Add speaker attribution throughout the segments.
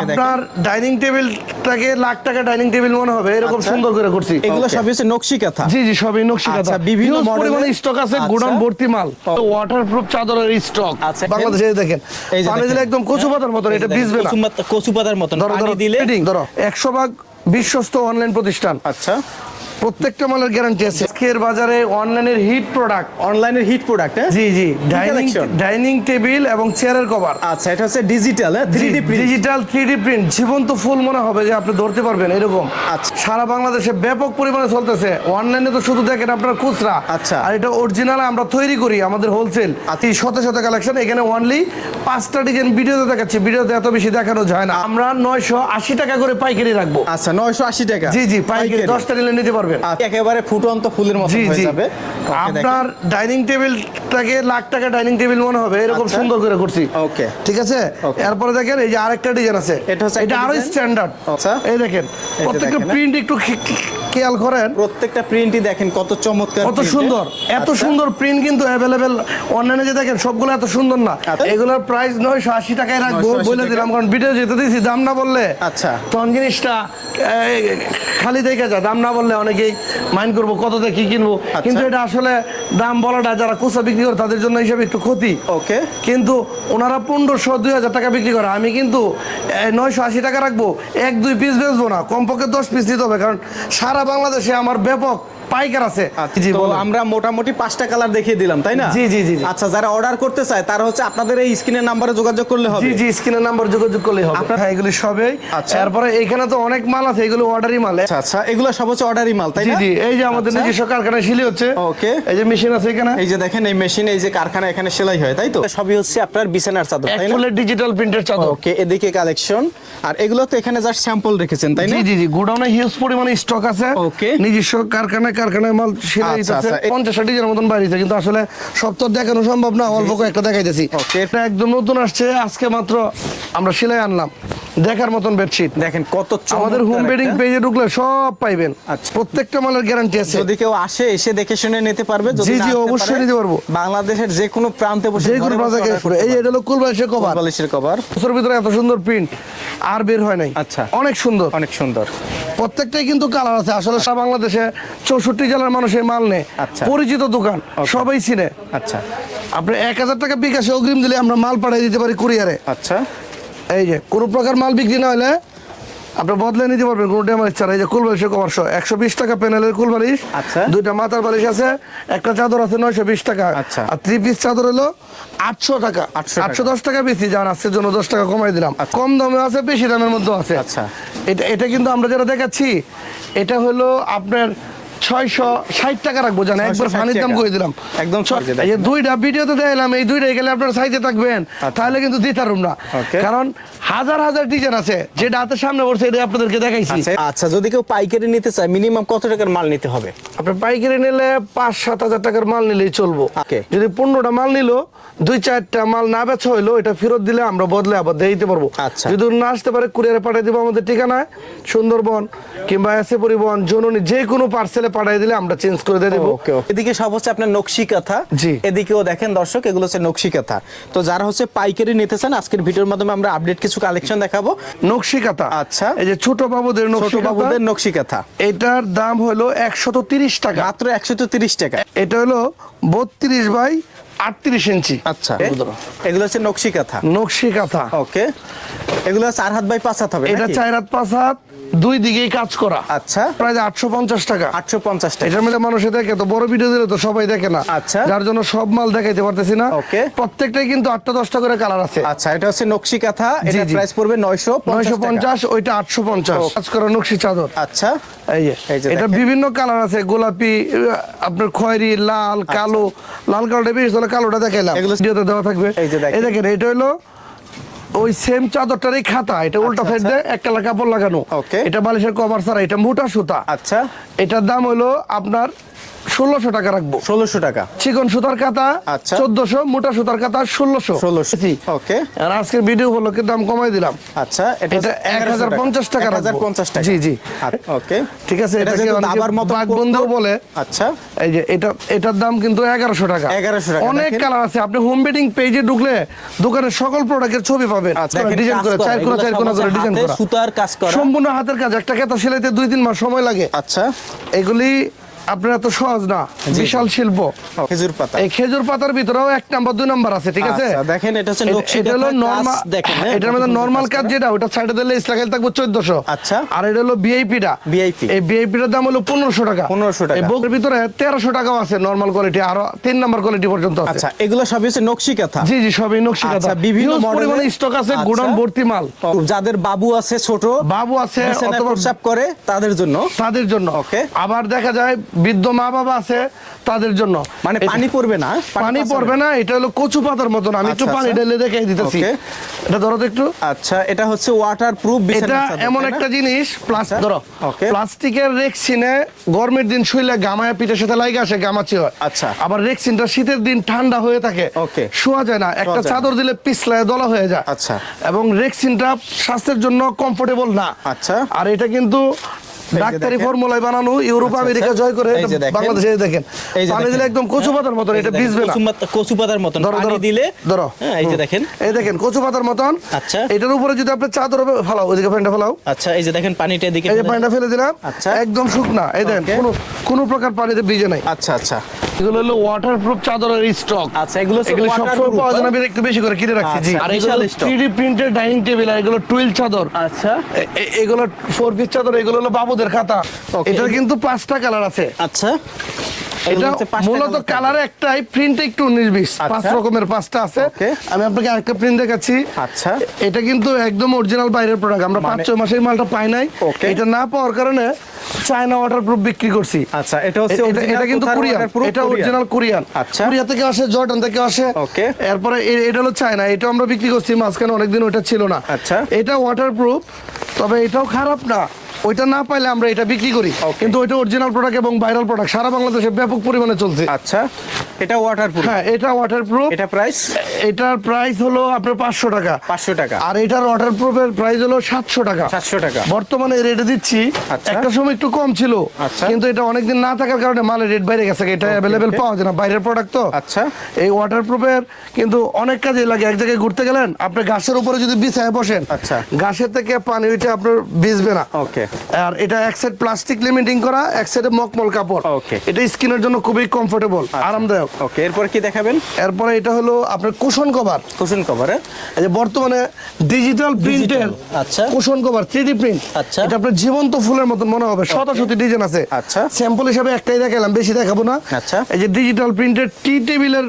Speaker 1: আপনার ডাইনিং টেবিলটাকে লাখ টাকা dining table মনে হবে এরকম
Speaker 2: আচ্ছা।
Speaker 1: সুন্দর করে করছি।
Speaker 2: এগুলো সবই হচ্ছে নকশি কাঁথা।
Speaker 1: জি জি সবই নকশি
Speaker 2: আচ্ছা,
Speaker 1: কাঁথা
Speaker 2: বিভিন্ন
Speaker 1: বিভিন্ন পরিমাণে স্টক আছে
Speaker 2: আচ্ছা।
Speaker 1: গোডাউন ভর্তি মাল। ওয়াটারপ্রুফ চাদরের স্টক
Speaker 2: আচ্ছা,
Speaker 1: বাংলাদেশে দেখেন পানি দিলে একদম কচু পাতার মতন এটা ভিজবে না।
Speaker 2: কচু পাতার মতন। পানি দিলে
Speaker 1: ধরো। একশো ভাগ বিশ্বস্ত অনলাইন প্রতিষ্ঠান।
Speaker 2: আচ্ছা।
Speaker 1: প্রত্যেকটা মালের গ্যারান্টি আছে। আজকের বাজারে অনলাইনের হিট প্রোডাক্ট
Speaker 2: অনলাইনের হিট প্রোডাক্ট হ্যাঁ?
Speaker 1: জি জি। ডাইনিং ডাইনিং টেবিল এবং চেয়ারের কভার
Speaker 2: আচ্ছা এটা হচ্ছে digital three D print
Speaker 1: digital three D print জীবন্ত ফুল মনে হবে যে আপনি ধরতে পারবেন এরকম।
Speaker 2: আচ্ছা।
Speaker 1: সারা বাংলাদেশে ব্যাপক পরিমাণে চলতেছে। অনলাইনে তো শুধু দেখেন আপনার খুচরা।
Speaker 2: আচ্ছা।
Speaker 1: আর এটা অরিজিনাল আমরা তৈরি করি আমাদের হোলসেল
Speaker 2: আচ্ছা।
Speaker 1: এই শত শত কালেকশন এখানে অনলি পাঁচটা ডিজাইন ভিডিওতে দেখাচ্ছি। ভিডিওতে এত বেশি দেখানো যায় না। আমরা নয়শো আশি টাকা করে পাইকারি রাখব।
Speaker 2: আচ্ছা নয়শো আশি টাকা।
Speaker 1: জি জি পাইকারি। দশটা নিলে নিতে পারবেন।
Speaker 2: আচ্ছা, একেবারে ফুটন্ত ফুলের মতো হয়ে যাবে।
Speaker 1: আপনার ডাইনিং টেবিলটাকে লাখ টাকা ডাইনিং টেবিল মনে হবে এরকম
Speaker 2: আচ্ছা।
Speaker 1: সুন্দর করে করছি।
Speaker 2: Okay.
Speaker 1: ঠিক আছে? এরপরে দেখেন এই যে আরেকটা ডিজাইন আছে।
Speaker 2: এটা হচ্ছে
Speaker 1: এটা
Speaker 2: একটা আরও
Speaker 1: স্ট্যান্ডার্ড
Speaker 2: আচ্ছা।
Speaker 1: এই দেখেন প্রত্যেকটা প্রিন্ট একটু খে- খে- খেয়াল করেন।
Speaker 2: প্রত্যেকটা প্রিন্টই দেখেন কত চমৎকার
Speaker 1: কত সুন্দর।
Speaker 2: হ্যাঁ?
Speaker 1: এত। সুন্দর প্রিন্ট কিন্তু অ্যাভেলেবেল অনলাইনে যে দেখেন সবগুলো এত সুন্দর না। এগুলোর প্রাইস নয়শো আশি টাকায় রাখব বলে দিলাম কারণ ভিডিও যেতে দিয়েছি দাম না বললে
Speaker 2: আচ্ছা।
Speaker 1: তখন জিনিসটা খালি দেখে যায় দাম না বললে অনেকেই মাইন্ড করব কত থেকে কি কিনবো।
Speaker 2: আচ্ছা।
Speaker 1: কিন্তু এটা আসলে দাম বলাটা যারা কুচা বিক্রি করে তাদের জন্য হিসাবে একটু ক্ষতি।
Speaker 2: ওকে।
Speaker 1: কিন্তু ওনারা পনেরোশো দুই হাজার টাকা বিক্রি করে। আমি কিন্তু নয়শো আশি টাকা রাখব এক দুই পিস বেচবো না কমপক্ষে দশ পিস দিতে হবে কারণ সারা বাংলাদেশে আমার ব্যাপক পাইকার আছে।
Speaker 2: তো আমরা মোটামুটি পাঁচটা কালার দেখিয়ে দিলাম তাই না?
Speaker 1: জি, জি, জি।
Speaker 2: আচ্ছা যারা অর্ডার করতে চায় তারা হচ্ছে আপনাদের এই স্ক্রিনের নাম্বারে যোগাযোগ করলে হবে।
Speaker 1: জি জি স্ক্রিনের নাম্বার যোগাযোগ করলেই হবে।
Speaker 2: আপনার-
Speaker 1: হ্যাঁ এগুলি সবই।
Speaker 2: আচ্ছা।
Speaker 1: তারপরে এখানে তো অনেক মাল আছে এগুলো মাল।
Speaker 2: আচ্ছা আচ্ছা এগুলো সব হচ্ছে অর্ডারই মাল তাই না?
Speaker 1: জি এই যে আমাদের
Speaker 2: আচ্ছা।
Speaker 1: নিজস্ব কারখানায় শিলি হচ্ছে।
Speaker 2: ওকে।
Speaker 1: এই যে মেশিন আছে এখানে।
Speaker 2: এই যে দেখেন এই মেশিন এই যে কারখানা এখানে সেলাই হয় তাই তো? সবই হচ্ছে আপনার বিছানার চাদর তাই না?
Speaker 1: ডিজিটাল প্রিন্টের চাদর।
Speaker 2: ওকে এদিকে কালেকশন আর এগুলো তো এখানে জাস্ট স্যাম্পল রেখেছেন তাই না?
Speaker 1: জি জি জি গোডাউনে হিউজ পরিমাণে স্টক আছে।
Speaker 2: ওকে।
Speaker 1: নিজস্ব কারখানায় কারখানায় মাল সেলাই
Speaker 2: আচ্ছা, আচ্ছা।
Speaker 1: পঞ্চাশ ষাট ডিজাইনের মতন বাড়িছে কিন্তু আসলে সব তো দেখানো সম্ভব না অল্প কয়েকটা দেখাইতেছি। এটা একদম নতুন আসছে আজকে মাত্র আমরা সেলাই আনলাম। দেখার মতন বেডশিট
Speaker 2: দেখেন কত
Speaker 1: আমাদের হোম বেডিং পেজে ঢুকলে সব পাইবেন।
Speaker 2: আচ্ছা।
Speaker 1: প্রত্যেকটা মালের গ্যারান্টি আছে।
Speaker 2: যদি কেউ আসে এসে দেখে শুনে নিতে পারবে যদি
Speaker 1: জি, জি, অবশ্যই নিতে পারব।
Speaker 2: বাংলাদেশের যে কোনো প্রান্তে বসে
Speaker 1: যে কোনো বাজারে এই এটা হলো কুলবাইশের কভার
Speaker 2: বালিশের কভার
Speaker 1: বছর ভিতরে এত সুন্দর প্রিন্ট আর বের হয় নাই।
Speaker 2: আচ্ছা।
Speaker 1: অনেক সুন্দর।
Speaker 2: অনেক সুন্দর।
Speaker 1: প্রত্যেকটাই কিন্তু কালার আছে। আসলে সারা বাংলাদেশে চৌষট্টি জেলার মানুষ এই মাল নেয়।
Speaker 2: আচ্ছা।
Speaker 1: পরিচিত দোকান। সবাই চিনে।
Speaker 2: আচ্ছা।
Speaker 1: আপনি এক হাজার টাকা বিকাশে অগ্রিম দিলে আমরা মাল পাঠিয়ে দিতে পারি কুরিয়ারে
Speaker 2: আচ্ছা।
Speaker 1: এই যে কোনো প্রকার মাল বিক্রি না হলে আপনি বদলে নিতে পারবেন কোনো ডেমার ইচ্ছা এই যে কুলবালিশের কভার সহ একশো বিশ টাকা প্যানেলের কুলবালিশ
Speaker 2: আচ্ছা।
Speaker 1: দুইটা মাথার বালিশ আছে একটা চাদর আছে নয়শো বিশ টাকা
Speaker 2: আচ্ছা।
Speaker 1: আর থ্রি পিস চাদর হলো আটশো টাকা
Speaker 2: 800 টাকা।
Speaker 1: আটশো দশ টাকা বেশি যান আজকের জন্য দশ টাকা কমাই দিলাম কম দামে আছে বেশি দামের মধ্যে আছে
Speaker 2: আচ্ছা।
Speaker 1: এটা এটা কিন্তু আমরা যেটা দেখাচ্ছি এটা হলো আপনার ছয়শো ষাট টাকা রাখব জানা একবার
Speaker 2: 660
Speaker 1: ফানির দাম করে দিলাম।
Speaker 2: একদম
Speaker 1: দুইটা ভিডিওতে দেখলাম এই দুইটা গেলে আপনারা থাকবেন তাহলে কিন্তু দিতারুম না। কারণ হাজার হাজার ডিজাইন আছে যেটা হাতের সামনে পড়ছে এটা আপনাদেরকে দেখাইছি।
Speaker 2: আচ্ছা। আচ্ছা যদি কেউ পাইকারি নিতে চায় মিনিমাম কত টাকার মাল নিতে হবে?
Speaker 1: আপনার পাইকারি নিলে পাঁচ সাত হাজার টাকার মাল নিলেই চলবো। যদি পনেরোটা মাল নিল দুই চারটা মাল না বেচা হইল এটা ফেরত দিলে আমরা বদলে আবার দিয়ে দিতে পারব।
Speaker 2: আচ্ছা।
Speaker 1: যদি না আসতে পারে কুরিয়ারে পাঠিয়ে দিব আমাদের ঠিকানায়। সুন্দরবন কিংবা এসে পরিবহন জননী যে কোনো পার্সেলে পাঠিয়ে দিলে আমরা চেঞ্জ করে দিয়ে দেবো।
Speaker 2: ওকে এদিকে সব হচ্ছে আপনার নকশি কাঁথা।
Speaker 1: জি।
Speaker 2: এদিকেও দেখেন দর্শক এগুলো হচ্ছে নকশি কাঁথা। তো যারা হচ্ছে পাইকারি নিতে চান আজকের ভিডিওর মাধ্যমে আমরা আপডেট কিছু কালেকশন দেখাবো।
Speaker 1: নকশি কাতা
Speaker 2: আচ্ছা।
Speaker 1: এই যে ছোট বাবুদের
Speaker 2: ছোট
Speaker 1: নকশি
Speaker 2: বাবুদের নকশি কাঁথা।
Speaker 1: এটার দাম হলো একশত তিরিশ টাকা।
Speaker 2: মাত্র একশো তো তিরিশ টাকা।
Speaker 1: এটা হলো বত্রিশ বাই আটত্রিশ ইঞ্চি।
Speaker 2: আচ্ছা। এগুলো হচ্ছে নকশি কাঁথা।
Speaker 1: নকশি কাঁথা।
Speaker 2: ওকে এগুলো চার হাত বাই পাঁচ হাত হবে
Speaker 1: এটা চার হাত পাঁচ হাত। দুই দিকেই কাজ করা।
Speaker 2: আচ্ছা।
Speaker 1: প্রায় আটশো পঞ্চাশ টাকা।
Speaker 2: আটশো পঞ্চাশ টাকা।
Speaker 1: এটার মধ্যে মানুষে দেখে তো বড় ভিডিও দিলে তো সবাই দেখে না।
Speaker 2: আচ্ছা।
Speaker 1: যার জন্য সব মাল দেখাইতে পারতেছি না।
Speaker 2: Okay.
Speaker 1: প্রত্যেকটাই কিন্তু আটটা দশটা করে কালার আছে।
Speaker 2: আচ্ছা এটা হচ্ছে নকশি কাঁথা। এটা প্রাইস পড়বে নয়শো
Speaker 1: নয়শো পঞ্চাশ ওইটা আটশো পঞ্চাশ। কাজ করা নকশি চাদর।
Speaker 2: আচ্ছা।
Speaker 1: এই যে এটা বিভিন্ন কালার আছে। গোলাপি আপনার খয়েরি লাল কালো। লাল কালোটা বেশি তাহলে কালোটা দেখাইলাম।
Speaker 2: এগুলো-
Speaker 1: দেওয়া থাকবে।
Speaker 2: এই দেখেন
Speaker 1: এটা হলো ওই সেম চাদরটারই খাতা এটা উল্টা
Speaker 2: আচ্ছা,
Speaker 1: সাইড দিয়ে এক কালার কাপড় লাগানো।
Speaker 2: ওকে
Speaker 1: এটা বালিশের কভার ছাড়া এটা মোটা সুতা।
Speaker 2: আচ্ছা।
Speaker 1: এটার দাম হলো আপনার ষোলোশো টাকা রাখব।
Speaker 2: ষোলোশো টাকা।
Speaker 1: চিকন সুতার কাতা
Speaker 2: আচ্ছা।
Speaker 1: চোদ্দশো মোটা সুতার কাতা ষোলোশো।
Speaker 2: 1600 ওকে।
Speaker 1: আর আজকের ভিডিও হলো দাম কমাই দিলাম।
Speaker 2: আচ্ছা এটা
Speaker 1: এক হাজার পঞ্চাশ টাকা
Speaker 2: হাজার পঞ্চাশ টাকা।
Speaker 1: জি, জি।
Speaker 2: ওকে।
Speaker 1: ঠিক আছে
Speaker 2: এটা
Speaker 1: বাঘ বন্ধুও বলে।
Speaker 2: আচ্ছা।
Speaker 1: এই যে এটা এটার দাম কিন্তু এগারোশো টাকা।
Speaker 2: 1100 টাকা,
Speaker 1: অনেক। কালার আছে। আপনি হোম বেডিং পেজে ঢুকলে দোকানের সকল প্রোডাক্টের ছবি পাবেন।
Speaker 2: আচ্ছা,
Speaker 1: ডিজাইন করে চার কোনা চার কোনা করে ডিজাইন করা।
Speaker 2: সুতার কাজ করা।
Speaker 1: সম্পূর্ণ হাতের কাজ। একটা কেতা সেলাইতে দুই তিন মাস সময় লাগে।
Speaker 2: আচ্ছা।
Speaker 1: এগুলি আপনার এত সহজ না বিশাল শিল্প।
Speaker 2: খেজুর পাতা।
Speaker 1: এই খেজুর পাতার ভিতরেও এক নাম্বার দুই নাম্বার আছে ঠিক আছে?
Speaker 2: আচ্ছা, দেখেন এটা হচ্ছে
Speaker 1: এটা- এটা হলো নরমাল
Speaker 2: দেখেন, হ্যাঁ,
Speaker 1: এটার মধ্যে নরমাল
Speaker 2: কাজ
Speaker 1: যেটা ওটা সাইডে দিলে ইসলাকাইল থাকবে চোদ্দশো।
Speaker 2: আচ্ছা।
Speaker 1: আর এটা হলো ভিআইপিটা
Speaker 2: VIP
Speaker 1: এই ভিআইপিটার দাম হলো পনেরোশো টাকা।
Speaker 2: 1500 টাকা।
Speaker 1: এই বুকের ভিতরে তেরোশো টাকাও আছে নরমাল কোয়ালিটি আর তিন নাম্বার কোয়ালিটি পর্যন্ত আছে।
Speaker 2: আচ্ছা এগুলো সবই হচ্ছে নকশি কাঁথা?
Speaker 1: জি জি সবই নকশি
Speaker 2: আচ্ছা, বিভিন্ন মডেলের-
Speaker 1: স্টক আছে
Speaker 2: আচ্ছা।
Speaker 1: গোডাউন ভর্তি মাল।
Speaker 2: যাদের বাবু আছে ছোট
Speaker 1: বাবু আছে অথবা
Speaker 2: করে তাদের জন্য।
Speaker 1: তাদের জন্য।
Speaker 2: ওকে
Speaker 1: আবার দেখা যায় বৃদ্ধ মা বাবা আছে তাদের জন্য।
Speaker 2: মানে পানি পড়বে না?
Speaker 1: পানি পড়বে না এটা হলো কচু পাতার মতন। আমি একটু
Speaker 2: আচ্ছা,
Speaker 1: পানি
Speaker 2: আচ্ছা।
Speaker 1: ঢেলে দেখে দিতেছি। এটা ধরো তো একটু।
Speaker 2: আচ্ছা এটা হচ্ছে ওয়াটার প্রুফ
Speaker 1: এটা এমন একটা জিনিস প্লাস
Speaker 2: আচ্ছা,
Speaker 1: ধরো প্লাস্টিকের রেক্সিনে গরমের দিন শুইলে গামায়া পিঠের সাথে লাগে আসে গামাচি হয়।
Speaker 2: আচ্ছা।
Speaker 1: আবার রেক্সিনটা শীতের দিন ঠান্ডা হয়ে থাকে
Speaker 2: Okay.
Speaker 1: শোয়া যায় না। একটা চাদর দিলে পিছলায় দলা হয়ে যায়।
Speaker 2: আচ্ছা।
Speaker 1: এবং রেক্সিনটা স্বাস্থ্যের জন্য কমফোর্টেবল না।
Speaker 2: আচ্ছা।
Speaker 1: আর এটা কিন্তু ডাক্তারি ফর্মুলায় বানানো ইউরোপ
Speaker 2: আচ্ছা,
Speaker 1: আমেরিকা
Speaker 2: আচ্ছা।
Speaker 1: জয় করে। বাংলাদেশে দেখেন। পানি। দিলে একদম কচু পাতার মতন এটা ভিজবে না।
Speaker 2: কচু পাতার মতন।
Speaker 1: ধরো,
Speaker 2: পানি দিলে
Speaker 1: ধরো।
Speaker 2: হ্যাঁ এই যে দেখেন।
Speaker 1: এই দেখেন কচু পাতার মতন।
Speaker 2: আচ্ছা।
Speaker 1: এটার উপরে যদি আপনি চাদর ফালাও ফেলাও ওইদিকে প্যান্টটা ফেলাও।
Speaker 2: আচ্ছা এই যে দেখেন পানিটা এদিকে
Speaker 1: এই যে
Speaker 2: ফেলে-
Speaker 1: পানিটা ফেলে দিলাম।
Speaker 2: আচ্ছা।
Speaker 1: একদম শুকনা। এই দেখেন কোনো কোনো প্রকার পানিতে ভিজে নাই।
Speaker 2: আচ্ছা আচ্ছা।
Speaker 1: এগুলো হলো ওয়াটারপ্রুফ চাদরের স্টক
Speaker 2: আচ্ছা এগুলো
Speaker 1: এগুলো সবসময় পাওয়া যায় না? একটু বেশি করে কিনে রাখছি? জি
Speaker 2: আচ্ছা,
Speaker 1: আর এগুলো
Speaker 2: stock।
Speaker 1: 3D printed dining table আর এগুলো টুইল চাদর।
Speaker 2: আচ্ছা।
Speaker 1: এগুলো ফোর পিস চাদর এগুলো হলো বাবুদের খাতা। এটার কিন্তু পাঁচটা কালার আছে।
Speaker 2: আচ্ছা।
Speaker 1: এটা মূলত কালার একটাই প্রিন্ট একটু বিশ পাঁচ
Speaker 2: আচ্ছা।
Speaker 1: রকমের পাঁচটা আছে. আমি আপনাকে আরেকটা প্রিন্ট দেখাচ্ছি।
Speaker 2: আচ্ছা।
Speaker 1: এটা কিন্তু একদম অরিজিনাল বাইরের প্রোডাক্ট আমরা পাঁচ
Speaker 2: মানে-
Speaker 1: ছয় মাসের মালটা পাই নাই। এটা না পাওয়ার কারণে চায়না ওয়াটারপ্রুফ বিক্রি করছি।
Speaker 2: আচ্ছা এটা হচ্ছে
Speaker 1: এটা- কিন্তু কোরিয়ান এটা অরিজিনাল কোরিয়ান
Speaker 2: আচ্ছা।
Speaker 1: কোরিয়া থেকে আসে জর্ডান থেকে আসে।
Speaker 2: ওকে
Speaker 1: এরপরে এটা হলো চায়না এটা আমরা বিক্রি করছি মাঝখানে অনেকদিন ওটা ছিল না।
Speaker 2: আচ্ছা।
Speaker 1: এটা ওয়াটারপ্রুফ তবে এটাও খারাপ না। ওইটা না পাইলে আমরা এটা বিক্রি করি। কিন্তু ওইটা অরিজিনাল প্রোডাক্ট এবং ভাইরাল প্রোডাক্ট সারা বাংলাদেশে ব্যাপক পরিমাণে চলছে।
Speaker 2: আচ্ছা। এটা ওয়াটারপ্রুফ
Speaker 1: হ্যাঁ এটা ওয়াটারপ্রুফ
Speaker 2: এটা প্রাইস
Speaker 1: এটার প্রাইস হলো আপনার পাঁচশো টাকা।
Speaker 2: পাঁচশো টাকা।
Speaker 1: আর এটার ওয়াটারপ্রুফের প্রাইস হলো সাতশো টাকা।
Speaker 2: সাতশো টাকা।
Speaker 1: বর্তমানে রেটে দিচ্ছি
Speaker 2: আচ্ছা।
Speaker 1: একটা সময় একটু কম ছিল
Speaker 2: আচ্ছা।
Speaker 1: কিন্তু এটা অনেকদিন না থাকার কারণে মালের রেট বাইরে গেছে। এটা অ্যাভেলেবেল পাওয়া যায় না বাইরের প্রোডাক্ট তো।
Speaker 2: আচ্ছা।
Speaker 1: এই ওয়াটারপ্রুফের কিন্তু অনেক কাজে লাগে। এক জায়গায় ঘুরতে গেলেন আপনি গাছের উপরে যদি বিছায় বসেন
Speaker 2: আচ্ছা।
Speaker 1: গাছের থেকে পানি ওইটা আপনার ভিজবে না।
Speaker 2: ওকে
Speaker 1: আর এটা এক সাইড প্লাস্টিক লিমিটিং করা এক সাইডে মকমল কাপড়।
Speaker 2: Okay.
Speaker 1: এটা স্কিনের জন্য খুবই কমফোর্টেবল আরামদায়ক।
Speaker 2: ওকে এরপর কি দেখাবেন
Speaker 1: এরপরে এটা হলো আপনার কুশন কভার
Speaker 2: কুশন কভার
Speaker 1: এই যে বর্তমানে ডিজিটাল প্রিন্টের
Speaker 2: আচ্ছা।
Speaker 1: কুশন কভার থ্রি প্রিন্ট
Speaker 2: আচ্ছা।
Speaker 1: এটা আপনার জীবন্ত ফুলের মতন মনে হবে শত শত ডিজাইন আছে
Speaker 2: আচ্ছা।
Speaker 1: স্যাম্পল হিসাবে একটাই দেখালাম বেশি দেখাবো না
Speaker 2: আচ্ছা।
Speaker 1: এই যে ডিজিটাল প্রিন্টের টি টেবিলের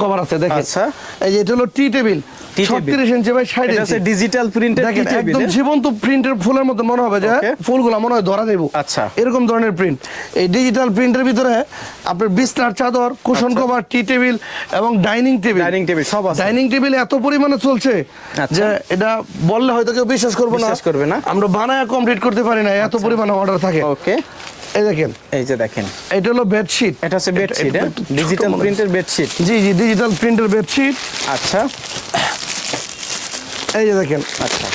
Speaker 1: কভার আছে দেখেন।
Speaker 2: আচ্ছা।
Speaker 1: এই যে এটা হলো টি টেবিল
Speaker 2: tea table।
Speaker 1: ছত্রিশ ইঞ্চি বাই ষাট
Speaker 2: এটা
Speaker 1: ইঞ্চি
Speaker 2: হচ্ছে ডিজিটাল প্রিন্টের
Speaker 1: দেখেন একদম জীবন্ত প্রিন্টের ফুলের মতো মনে হবে যে ফুলগুলো মনে হয় ধরা দেবো।
Speaker 2: আচ্ছা।
Speaker 1: এরকম ধরনের প্রিন্ট এই ডিজিটাল প্রিন্টের ভিতরে আপনার বিছনার চাদর কুশন
Speaker 2: আচ্ছা।
Speaker 1: কভার টি টেবিল এবং ডাইনিং টেবিল
Speaker 2: ডাইনিং টেবিল সব আছে।
Speaker 1: ডাইনিং টেবিল এত পরিমাণে চলছে
Speaker 2: আচ্ছা।
Speaker 1: যে এটা বললে হয়তো কেউ বিশ্বাস করবে না।
Speaker 2: বিশ্বাস করবে না।
Speaker 1: আমরা বানায় কমপ্লিট করতে পারি না এত পরিমাণে অর্ডার থাকে।
Speaker 2: ওকে
Speaker 1: এই দেখেন।
Speaker 2: এই যে দেখেন।
Speaker 1: এটা হলো বেডশিট
Speaker 2: এটা হচ্ছে বেডশিট ডিজিটাল প্রিন্টের বেডশিট
Speaker 1: জি জি ডিজিটাল প্রিন্টের বেডশিট
Speaker 2: আচ্ছা।
Speaker 1: এই যে দেখেন।
Speaker 2: আচ্ছা।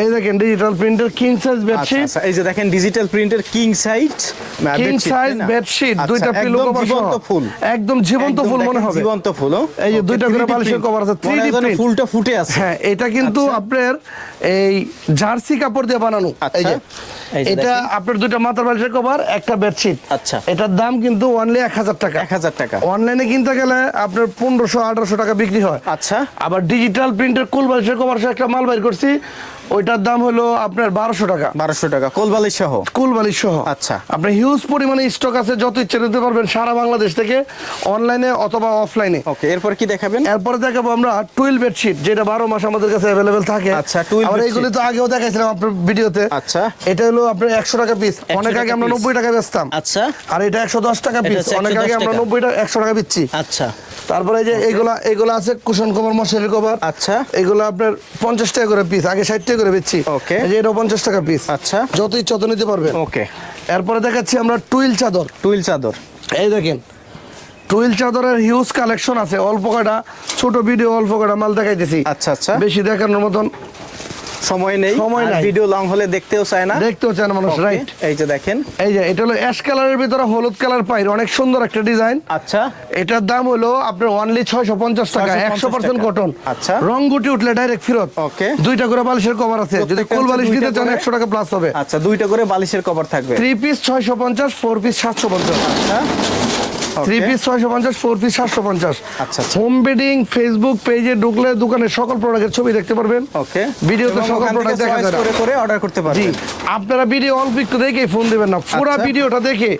Speaker 1: এই দেখেন ডিজিটাল প্রিন্টের কিং সাইজ বেডশিট
Speaker 2: এই যে দেখেন ডিজিটাল প্রিন্টের king size
Speaker 1: king size bedsheet দুইটা পিলো
Speaker 2: আচ্ছা,
Speaker 1: কভার
Speaker 2: জীবন্ত ফুল।
Speaker 1: একদম জীবন্ত ফুল মনে হবে।
Speaker 2: জীবন্ত ফুল
Speaker 1: এই যে দুইটা করে বালিশের কভার আছে 3D
Speaker 2: ফুলটা ফুটে আছে।
Speaker 1: হ্যাঁ এটা কিন্তু
Speaker 2: আচ্ছা।
Speaker 1: আপনার এই জার্সি কাপড় দিয়ে বানানো।
Speaker 2: আচ্ছা।
Speaker 1: এই যে এটা আপনার দুইটা মাথার বালিশের কভার একটা বেডশিট
Speaker 2: আচ্ছা।
Speaker 1: এটার দাম কিন্তু অনলি এক হাজার টাকা।
Speaker 2: এক হাজার টাকা।
Speaker 1: অনলাইনে কিনতে গেলে আপনার পনেরোশো আঠারোশো টাকা বিক্রি হয়।
Speaker 2: আচ্ছা।
Speaker 1: আবার ডিজিটাল প্রিন্টের কুল বালিশের কভার একটা মাল বাইর করছি। ওইটার দাম হলো আপনার বারোশো টাকা।
Speaker 2: বারোশো টাকা। কোলবালিশ সহ?
Speaker 1: কুলবালিক সহ।
Speaker 2: আচ্ছা।
Speaker 1: আপনার হিউজ পরিমাণে স্টক আছে যত ইচ্ছে নিতে পারবেন সারা বাংলাদেশ থেকে অনলাইনে অথবা অফলাইনে
Speaker 2: ওকে এরপর কি দেখাবেন?
Speaker 1: এরপরে দেখাবো আমরা টুয়েলভ বেডশিট যেটা বারো মাস আমাদের কাছে অ্যাভেলেবেল থাকে।
Speaker 2: আচ্ছা, bedsheet।
Speaker 1: এইগুলি তো আগেও দেখাইছিলাম আপনার ভিডিওতে
Speaker 2: আচ্ছা।
Speaker 1: এটা হলো আপনার একশো টাকা পিস অনেক আগে আমরা নব্বই টাকা বেচতাম।
Speaker 2: আচ্ছা।
Speaker 1: আর এটা একশো দশ টাকা পিস অনেক আগে আমরা নব্বই টাকা একশো টাকা দিচ্ছি
Speaker 2: আচ্ছা।
Speaker 1: তারপরে এই যে এগুলা এগুলা আছে কুশন কভার মশারি কভার।
Speaker 2: আচ্ছা।
Speaker 1: এগুলো আপনার পঞ্চাশ টাকা করে পিস আগে ষাট টাকা করে বেচছি।
Speaker 2: ওকে
Speaker 1: এই যে এটা পঞ্চাশ টাকা পিস
Speaker 2: আচ্ছা।
Speaker 1: যত ইচ্ছা তত নিতে পারবেন।
Speaker 2: ওকে
Speaker 1: এরপরে দেখাচ্ছি আমরা টুইল চাদর।
Speaker 2: টুইল চাদর।
Speaker 1: এই দেখেন টুইল চাদরের হিউজ কালেকশন আছে। অল্প কটা ছোট ভিডিও অল্প কটা মাল দেখাইতেছি।
Speaker 2: আচ্ছা আচ্ছা।
Speaker 1: বেশি দেখানোর মতন।
Speaker 2: সময় নেই
Speaker 1: সময় নাই।
Speaker 2: ভিডিও লং হলে দেখতেও চায় না।
Speaker 1: দেখতেও চায় না
Speaker 2: মানুষ
Speaker 1: রাইট
Speaker 2: এই যে দেখেন।
Speaker 1: এই যে এটা হলো অ্যাশ কালারের ভিতরে হলুদ কালার পাইর অনেক সুন্দর একটা ডিজাইন
Speaker 2: আচ্ছা।
Speaker 1: এটার দাম হলো আপনার অনলি ছয়শো পঞ্চাশ টাকা
Speaker 2: 650
Speaker 1: একশো পার্সেন্ট কটন
Speaker 2: আচ্ছা।
Speaker 1: রং গুটি উঠলে ডাইরেক্ট ফেরত।
Speaker 2: ওকে
Speaker 1: দুইটা করে বালিশের কভার আছে। যদি কোল বালিশ নিতে চান
Speaker 2: করে?
Speaker 1: একশো টাকা প্লাস হবে।
Speaker 2: আচ্ছা দুইটা করে বালিশের কভার থাকবে।
Speaker 1: থ্রি পিস ছয়শো পঞ্চাশ ফোর পিস সাতশো পঞ্চাশ।
Speaker 2: আচ্ছা।
Speaker 1: থ্রি পিস ছয়শো পঞ্চাশ ফোর পিস সাতশো পঞ্চাশ।
Speaker 2: আচ্ছা।
Speaker 1: হোম বেডিং ফেসবুক পেজে ঢুকলে দোকানের সকল প্রোডাক্টের ছবি দেখতে পারবেন।
Speaker 2: ওকে
Speaker 1: ভিডিওতে সকল প্রোডাক্ট দেখা যাবে।
Speaker 2: করে করে অর্ডার করতে
Speaker 1: জি।
Speaker 2: পারবেন।
Speaker 1: আপনারা ভিডিও অল্প একটু দেখে ফোন দিবেন না। পুরো
Speaker 2: আচ্ছা।
Speaker 1: ভিডিওটা দেখে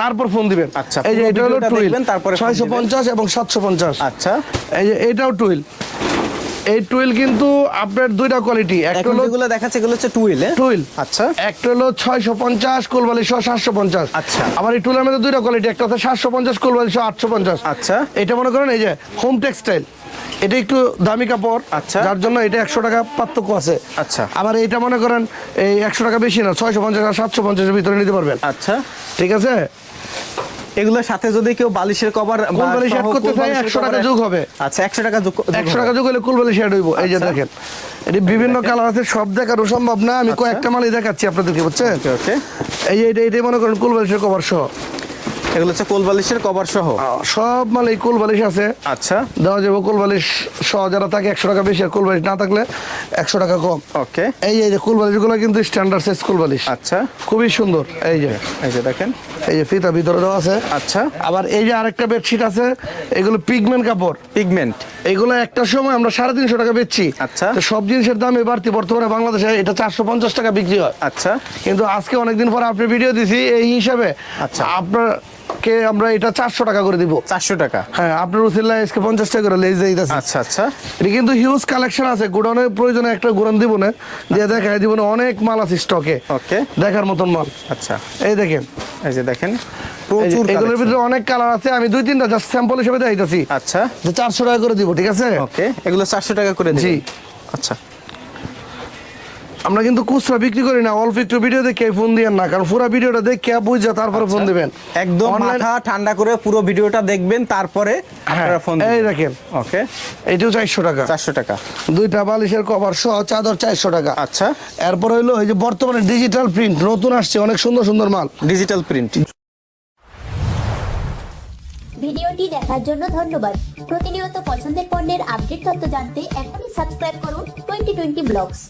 Speaker 1: তারপর ফোন দিবেন।
Speaker 2: আচ্ছা,
Speaker 1: এই যে এটা হলো টুইল
Speaker 2: তারপরে ফোন
Speaker 1: ছয়শো
Speaker 2: দিবেন।
Speaker 1: পঞ্চাশ এবং সাতশো পঞ্চাশ।
Speaker 2: আচ্ছা।
Speaker 1: এই যে এটাও টুইল এই টুইল কিন্তু আপনার দুইটা কোয়ালিটি একটা হলো
Speaker 2: যেগুলো দেখাচ্ছে এগুলো হচ্ছে টুইল
Speaker 1: টুইল।
Speaker 2: আচ্ছা।
Speaker 1: একটা হলো ছয়শো পঞ্চাশ কোলবালি সহ সাতশো পঞ্চাশ।
Speaker 2: আচ্ছা।
Speaker 1: আবার এই টুলের মধ্যে দুইটা কোয়ালিটি একটা হচ্ছে সাতশো পঞ্চাশ কোলবালি সহ আটশো পঞ্চাশ।
Speaker 2: আচ্ছা।
Speaker 1: এটা মনে করেন এই যে হোম টেক্সটাইল এটা একটু দামি কাপড়
Speaker 2: আচ্ছা।
Speaker 1: যার জন্য এটা একশো টাকা পার্থক্য আছে।
Speaker 2: আচ্ছা।
Speaker 1: আবার এটা মনে করেন এই একশো টাকা বেশি না ছয়শো পঞ্চাশ আর সাতশো পঞ্চাশের ভিতরে নিতে পারবেন।
Speaker 2: আচ্ছা।
Speaker 1: ঠিক আছে?
Speaker 2: এগুলোর সাথে যদি কেউ বালিশের কভার
Speaker 1: কোল বালিশ করতে চাই, 100 টাকা যোগ হবে।
Speaker 2: আচ্ছা একশো টাকা যোগ যোগ
Speaker 1: একশো
Speaker 2: হবে।
Speaker 1: টাকা যোগ হলে কুলবালি শেয়ার হইব এই যে
Speaker 2: আচ্ছা।
Speaker 1: দেখেন এটি বিভিন্ন কালার আছে সব দেখানো সম্ভব না আমি
Speaker 2: আচ্ছা।
Speaker 1: কয়েকটা মালই দেখাচ্ছি আপনাদেরকে বুঝছেন এই এটা এটাই মনে করেন কুলবালিশের কভার সহ
Speaker 2: এগুলো হচ্ছে কোল বালিশের কভার সহ?
Speaker 1: সব এই কুলবালিশ আছে।
Speaker 2: আচ্ছা।
Speaker 1: দেওয়া যাবে কুলবালিশ সহ যারা থাকে একশো টাকা বেশি আর কুলবালিশ না থাকলে একশো টাকা কম।
Speaker 2: ওকে।
Speaker 1: এই যে- কুলবালিশগুলো কিন্তু স্ট্যান্ডার্ড সাইজ কুলবালিশ
Speaker 2: আচ্ছা।
Speaker 1: খুবই সুন্দর এই যে।
Speaker 2: এই যে দেখেন।
Speaker 1: এই যে ফিতা ভিতরে দেওয়া আছে।
Speaker 2: আচ্ছা।
Speaker 1: আবার এই যে আরেকটা বেডশিট আছে এগুলো পিগমেন্ট কাপড়।
Speaker 2: পিগমেন্ট
Speaker 1: এগুলো একটা সময় আমরা সাড়ে তিনশো টাকা বেচছি।
Speaker 2: আচ্ছা।
Speaker 1: তো সব জিনিসের দামে বাড়তি বর্তমানে বাংলাদেশে এটা চারশো পঞ্চাশ টাকা বিক্রি হয়।
Speaker 2: আচ্ছা।
Speaker 1: কিন্তু আজকে অনেকদিন পর আপনি ভিডিও দিছি এই হিসাবে
Speaker 2: আচ্ছা।
Speaker 1: আপনাকে আমরা এটা চারশো টাকা করে দিব।
Speaker 2: চারশো টাকা।
Speaker 1: হ্যাঁ আপনার উসিল্লা আজকে পঞ্চাশ টাকা করে লেজ দিতেছে।
Speaker 2: আচ্ছা আচ্ছা।
Speaker 1: এটা কিন্তু হিউজ কালেকশন আছে গোডাউনের প্রয়োজনে একটা গোডাউন দিব না দিয়ে দেখায় দিব না অনেক মাল আছে স্টকে
Speaker 2: ওকে।
Speaker 1: দেখার মতন মাল।
Speaker 2: আচ্ছা।
Speaker 1: এই দেখেন।
Speaker 2: এই যে দেখেন প্রচুর
Speaker 1: এগুলোর ভিতরে অনেক কালার আছে আমি দুই তিনটা জাস্ট স্যাম্পল হিসেবে দেখাইতেছি।
Speaker 2: আচ্ছা।
Speaker 1: যে চারশো টাকা করে দিব ঠিক আছে?
Speaker 2: ওকে এগুলো চারশো টাকা করে
Speaker 1: জি।
Speaker 2: আচ্ছা।
Speaker 1: আমরা কিন্তু খুচরা বিক্রি করি না অল্প একটু ভিডিও দেখে ফোন দিয়েন না কারণ পুরো ভিডিওটা দেখে বুঝে তারপরে ফোন দিবেন।
Speaker 2: একদম মাথা ঠান্ডা করে পুরো ভিডিওটা দেখবেন তারপরে
Speaker 1: হ্যাঁ,
Speaker 2: আপনারা ফোন
Speaker 1: এই দেখেন।
Speaker 2: ওকে
Speaker 1: এইটাও চারশো টাকা।
Speaker 2: চারশো টাকা।
Speaker 1: দুইটা বালিশের কভার সহ চাদর চারশো টাকা।
Speaker 2: আচ্ছা।
Speaker 1: এরপর হইল এই যে বর্তমানে ডিজিটাল প্রিন্ট নতুন আসছে অনেক সুন্দর সুন্দর মাল।
Speaker 2: ডিজিটাল প্রিন্ট
Speaker 3: ভিডিওটি দেখার জন্য ধন্যবাদ। প্রতিনিয়ত পছন্দের পণ্যের আপডেট তথ্য জানতে এখনই সাবস্ক্রাইব করুন টোয়েন্টি টোয়েন্টি ব্লগস